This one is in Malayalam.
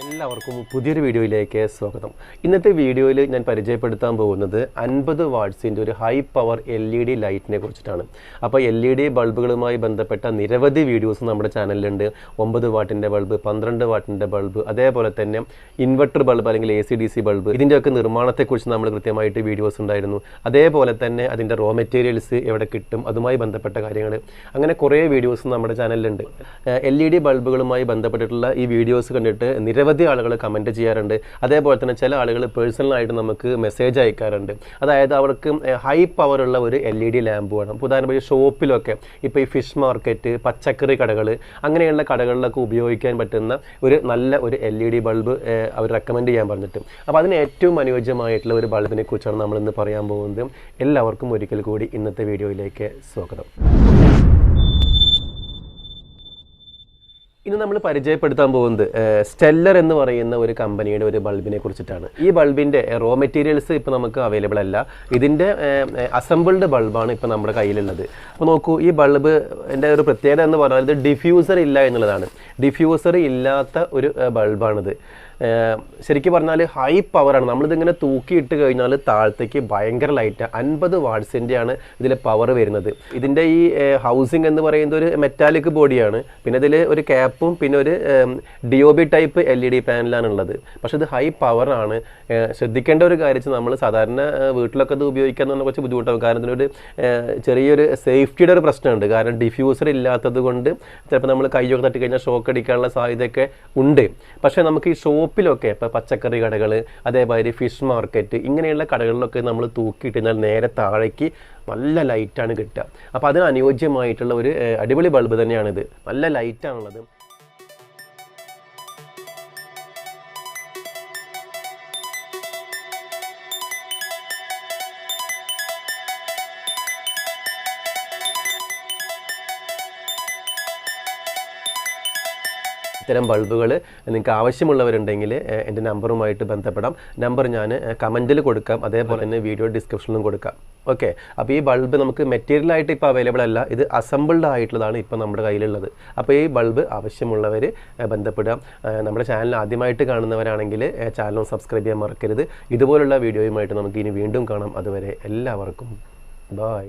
എല്ലാവർക്കും പുതിയൊരു വീഡിയോയിലേക്ക് സ്വാഗതം. ഇന്നത്തെ വീഡിയോയിൽ ഞാൻ പരിചയപ്പെടുത്താൻ പോകുന്നത് അൻപത് വാട്ട്സിന്റെ ഒരു high power L E D ലൈറ്റിനെ കുറിച്ചിട്ടാണ്. അപ്പോൾ എൽ ഇ ഡി ബൾബുകളുമായി ബന്ധപ്പെട്ട നിരവധി വീഡിയോസ് നമ്മുടെ ചാനലിലുണ്ട്. ഒമ്പത് വാട്ടിന്റെ ബൾബ് പന്ത്രണ്ട് വാട്ടിന്റെ ബൾബ് അതേപോലെ തന്നെ ഇൻവെർട്ടർ ബൾബ് അല്ലെങ്കിൽ A C D C bulb. ഇതിന്റെയൊക്കെ നിർമ്മാണത്തെക്കുറിച്ച് നമ്മൾ കൃത്യമായിട്ട് വീഡിയോസ് ഉണ്ടായിരുന്നു. അതേപോലെ തന്നെ അതിന്റെ റോ മെറ്റീരിയൽസ് എവിടെ കിട്ടും അതുമായി ബന്ധപ്പെട്ട കാര്യങ്ങൾ അങ്ങനെ കുറേ വീഡിയോസ് നമ്മുടെ ചാനലിലുണ്ട്. എൽ ഇ ഡി ബൾബുകളുമായി ബന്ധപ്പെട്ടിട്ടുള്ള ഈ വീഡിയോസ് കണ്ടിട്ട് നിരവധി ആളുകൾ കമന്റ് ചെയ്യാറുണ്ട്. അതേപോലെ തന്നെ ചില ആളുകൾ പേഴ്സണലായിട്ട് നമുക്ക് മെസ്സേജ് അയക്കാറുണ്ട്. അതായത് അവർക്ക് ഹൈ പവറുള്ള ഒരു എൽ ഇ ഡി ലാമ്പ് വേണം. ഉദാഹരണം ഉദാഹരണത്തിന് ഷോപ്പിലൊക്കെ ഇപ്പോൾ ഈ ഫിഷ് മാർക്കറ്റ് പച്ചക്കറി കടകൾ അങ്ങനെയുള്ള കടകളിലൊക്കെ ഉപയോഗിക്കാൻ പറ്റുന്ന ഒരു നല്ല ഒരു എൽ ഇ ഡി ബൾബ് അവർ റെക്കമെൻഡ് ചെയ്യാൻ പറഞ്ഞിട്ട്. അപ്പോൾ അതിന് ഏറ്റവും അനുയോജ്യമായിട്ടുള്ള ഒരു ബൾബിനെ കുറിച്ചാണ് നമ്മൾ ഇന്ന് പറയാൻ പോകുന്നത്. എല്ലാവർക്കും ഒരിക്കൽ കൂടി ഇന്നത്തെ വീഡിയോയിലേക്ക് സ്വാഗതം. ഇന്ന് നമ്മൾ പരിചയപ്പെടുത്താൻ പോകുന്നത് സ്റ്റെല്ലർ എന്ന് പറയുന്ന ഒരു കമ്പനിയുടെ ഒരു ബൾബിനെ കുറിച്ചിട്ടാണ്. ഈ ബൾബിന്റെ റോ മെറ്റീരിയൽസ് ഇപ്പോൾ നമുക്ക് അവൈലബിൾ അല്ല. ഇതിന്റെ അസംബിൾഡ് ബൾബാണ് ഇപ്പോൾ നമ്മുടെ കയ്യിലുള്ളത്. അപ്പോൾ നോക്കൂ ഈ ബൾബ് എന്റെ ഒരു പ്രത്യേകത എന്ന് പറഞ്ഞാൽ ഇത് ഡിഫ്യൂസർ ഇല്ല എന്നുള്ളതാണ്. ഡിഫ്യൂസർ ഇല്ലാത്ത ഒരു ബൾബാണിത്. ശരിക്കും പറഞ്ഞാൽ ഹൈ പവറാണ് നമ്മളിതിങ്ങനെ തൂക്കിയിട്ട് കഴിഞ്ഞാൽ താഴത്തേക്ക് ഭയങ്കര ലൈറ്റ് അൻപത് വാട്ട്സിന്റെയാണ് ഇതിലെ പവർ വരുന്നത്. ഇതിന്റെ ഈ ഹൗസിംഗ് എന്ന് പറയുന്നത് ഒരു മെറ്റാലിക് ബോഡിയാണ് പിന്നെ ഇതിൽ ഒരു ക്യാപ്പും പിന്നെ ഒരു D O B type L E D പാനലാണ് ഉള്ളത്. പക്ഷെ ഇത് ഹൈ പവറാണ് ശ്രദ്ധിക്കേണ്ട ഒരു കാര്യം നമ്മൾ സാധാരണ വീട്ടിലൊക്കെ ഇത് ഉപയോഗിക്കാൻ തന്നെ കുറച്ച് ബുദ്ധിമുട്ടാകും കാരണം ഇതിനൊരു ചെറിയൊരു സേഫ്റ്റിയുടെ ഒരു പ്രശ്നമുണ്ട്. കാരണം ഡിഫ്യൂസർ ഇല്ലാത്തത് കൊണ്ട് ചിലപ്പോൾ നമ്മൾ കൈയൊക്കെ തട്ടിക്കഴിഞ്ഞാൽ ഷോക്ക് അടിക്കാനുള്ള സാധ്യതയൊക്കെ ഉണ്ട്. പക്ഷേ നമുക്ക് ഈ ഷോപ്പിലൊക്കെ ഇപ്പോൾ പച്ചക്കറി കടകൾ അതേമാതിരി ഫിഷ് മാർക്കറ്റ് ഇങ്ങനെയുള്ള കടകളിലൊക്കെ നമ്മൾ തൂക്കിയിട്ടിരുന്നാൽ നേരെ താഴേക്ക് നല്ല ലൈറ്റാണ് കിട്ടുക. അപ്പോൾ അതിന് അനുയോജ്യമായിട്ടുള്ള ഒരു അടിപൊളി ബൾബ് തന്നെയാണിത്. നല്ല ലൈറ്റാണുള്ളത് ഇത്തരം ബൾബുകൾ നിങ്ങൾക്ക് ആവശ്യമുള്ളവരുണ്ടെങ്കിൽ എന്റെ നമ്പറുമായിട്ട് ബന്ധപ്പെടാം. നമ്പർ ഞാൻ കമന്റിൽ കൊടുക്കാം. അതേപോലെ തന്നെ വീഡിയോ ഡിസ്ക്രിപ്ഷനിലും കൊടുക്കാം. ഓക്കെ? അപ്പോൾ ഈ ബൾബ് നമുക്ക് മെറ്റീരിയൽ ആയിട്ട് ഇപ്പോൾ അവൈലബിൾ അല്ല. ഇത് അസംബിൾഡ് ആയിട്ടുള്ളതാണ് ഇപ്പോൾ നമ്മുടെ കയ്യിലുള്ളത്. അപ്പോൾ ഈ ബൾബ് ആവശ്യമുള്ളവർ ബന്ധപ്പെടുക. നമ്മുടെ ചാനൽ ആദ്യമായിട്ട് കാണുന്നവരാണെങ്കിൽ ചാനൽ സബ്സ്ക്രൈബ് ചെയ്യാൻ മറക്കരുത്. ഇതുപോലുള്ള വീഡിയോയുമായിട്ട് നമുക്ക് ഇനി വീണ്ടും കാണാം. അതുവരെ എല്ലാവർക്കും ബായ്